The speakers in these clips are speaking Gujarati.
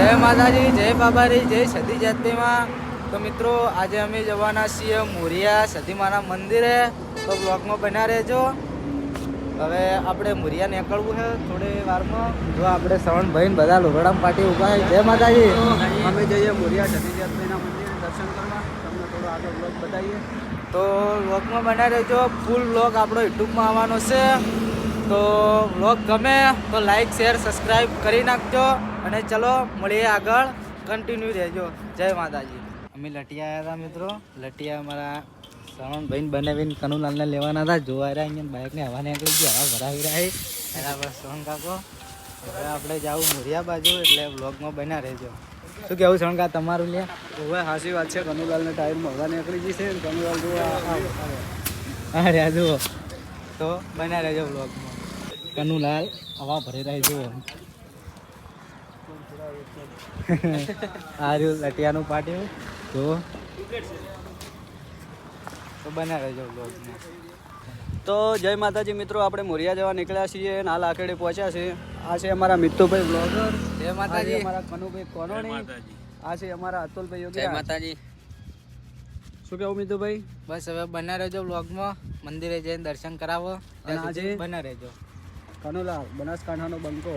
જય માતાજી જય બાબારી જય સતી જાતિમાં. તો મિત્રો આજે અમે જવાના છીએ મોરિયા સતીમાના મંદિરે. તો બ્લોકમાં બન્યા રહેજો. હવે આપણે મોરિયા નીકળવું છે થોડી વારમાં. જો આપણે શ્રવણભાઈ ને બધા લોગડામ પાટી ઊભા જય માતાજી. અમે જઈએ મોરિયા જાતિના મંદિરે દર્શન કરવા. તમને થોડો આગળ બ્લોક બતાવીએ. તો બ્લોકમાં બન્યા રહેજો. ફૂલ બ્લોક આપણો યુટ્યુબમાં આવવાનો છે. તો વ્લોગ ગમે તો લાઈક શેર સબસ્ક્રાઈબ કરી નાખજો. અને ચલો મળીએ આગળ. કન્ટિન્યુ રહેજો. જય માતાજી. અમે લટિયા આવ્યા હતા મિત્રો. લટિયા અમારા શ્રવણભાઈને બનાવીને કનુલાલને લેવાના હતા જોવા રહ્યા અહીંયા બાઇકને હવા નીકળી ગઈ હવા ભરાવી રહ્યા એના પર શ્રવણ કાકો હવે આપણે જવું મોરિયા બાજુ એટલે વ્લોગમાં બન્યા રહેજો. શું કેવું શ્રવણ કા તમારું લે હવે હાસી વાત છે. કનુલાલને ટાઈમ હવા નીકળી ગઈ છે. કનુલાલ જુઓ હા રહ્યા જુઓ. તો બન્યા રહેજો બ્લોગમાં કનુલાલ હવા ભરી રહી જુઓ. આ રહ્યું લટિયાનું પાટિયું જુઓ. તો રહેજો બ્લોગમાં તો જય માતાજી મિત્રો આપણે મોરિયા જવા નીકળ્યા છીએ અને હાલ આખેડે પહોંચ્યા છે. આ છે અમારા મિત્રુભાઈ બ્લોગર જય માતાજી. અમારા કનુભાઈ કોનોણી આ છે અમારા અતુલભાઈ યોગી માતાજી. શું કેવું મિત્રુભાઈ બસ હવે બના રહેજો બ્લોગમાં મંદિરે જઈને દર્શન કરાવો. અને આજે? બના રહેજો. કનુલાલ બનાસકાંઠાનો બંકો.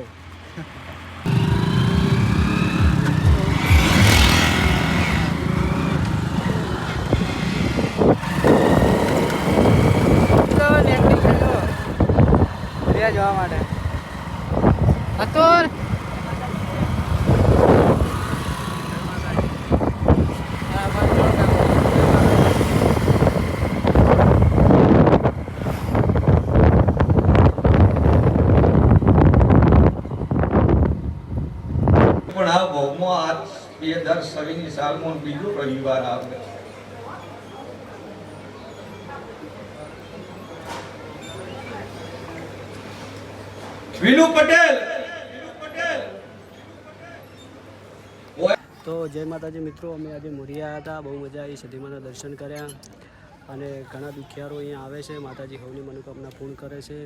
જવા માટે. અતુર પણ આ ભોગમાં આ બે દર સવિની સાલમાં બીજો રવિવાર આવે. વિનુ પટેલ. તો જય માતાજી મિત્રો અમે આજે મોરિયા હતા. બહુ મજા આવી સદીમાના દર્શન કર્યા. અને ઘણા દુખિયારો અહીંયા આવે છે. માતાજી હવની મનોકામના પૂર્ણ કરે છે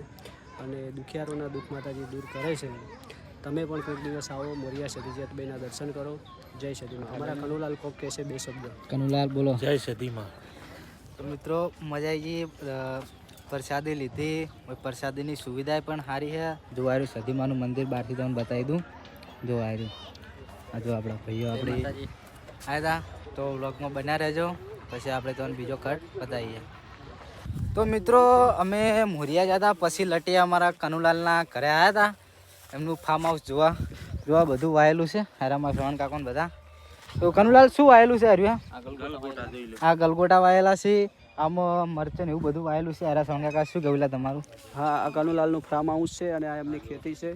અને દુખિયારોના દુઃખ માતાજી દૂર કરે છે. તમે પણ કોઈક દિવસ આવો મોરિયા સતીજાતભાઈના દર્શન કરો. જય સદીમાં અમારા કનુલાલ કોક કહેશે બે શબ્દ. કનુલાલ બોલો. જય સદીમાં તો મિત્રો મજા આવી ગઈ. પ્રસાદી લીધી. પ્રસાદીની સુવિધા પણ સારી છે. જો આવ્યું સદીમાનું મંદિર બહારથી તમને બતાવી દઉં. જો આવ્યું આ જો આપણા ભાઈઓ આપણે આવ્યા તો. વ્લોગમાં બન્યા રહેજો. પછી આપણે તમને બીજો કટ બતાવીએ. તો મિત્રો અમે મોરિયા ગયા હતા પછી લટી અમારા કનુલાલના ઘરે આવ્યા હતા એમનું ફાર્મ હાઉસ જોવા. જોવા બધું વાયેલું છે. હારામાં શ્રવણ કાકોને બધા. તો કનુલાલ શું વાયેલું છે હર્યું આ ગલગોટા વાયેલા છે. આમાં મરચું એવું બધું વાયેલું છે. આરા શ્રવણ કાકા શું કહેવું લા તમારું? હા આ કનુલાલનું ફાર્મ હાઉસ છે અને આ એમની ખેતી છે.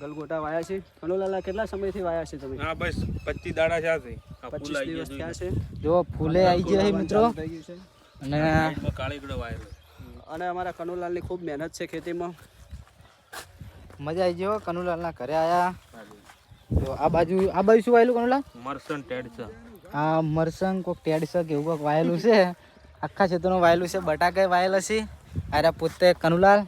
ગલગોટા વાયા છે. કનુલાલ આ કેટલા સમયથી વાયા છે તમે? હા બસ પચીસ દાડા થયા આ છે. પચીસ દિવસ થયા છે. જો ફૂલે આવી ગયા છે મિત્રો. થઈ છે. અને કાળીગડો વાયેલો. અને અમારા કનુલાલની ખૂબ મહેનત છે ખેતીમાં. મજા આવી ગયો કનુલાલના ઘરે આયા. તો આ બાજુ આ બાજુ શું વાયેલું કનુલાલ? મરસન ટેડ છે. આ મરસંગ કોક ટેડસક એવું કોક વાયેલું છે. આખા ખેતરનું વાયેલું છે બટાકા વાયેલા છે. આરા પોતે કનુલાલ.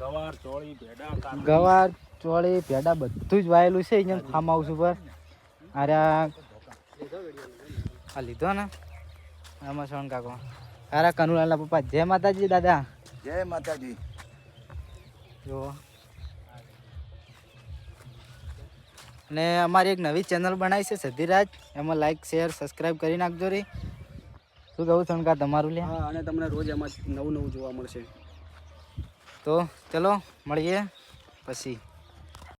ગવાર ચોળી ભેડા ગવાર ચોળી ભેડા બધું જ વાયેલું છે અહીંયા ફાર્મ હાઉસ ઉપર. આરા આ લીધો ને? આમાં સોન કાકો? આરા કનુલાલના પપ્પા. જય માતાજી દાદા. જય માતાજી. જો. અને અમારી એક નવી ચેનલ બનાવી છે સધીરાજ. એમાં લાઈક શેર સબસ્ક્રાઈબ કરી નાખજો રે. શું કહું શણકા તમારું લે. હા અને તમને રોજ એમાં નવું નવું જોવા મળશે. તો ચલો મળીએ પછી.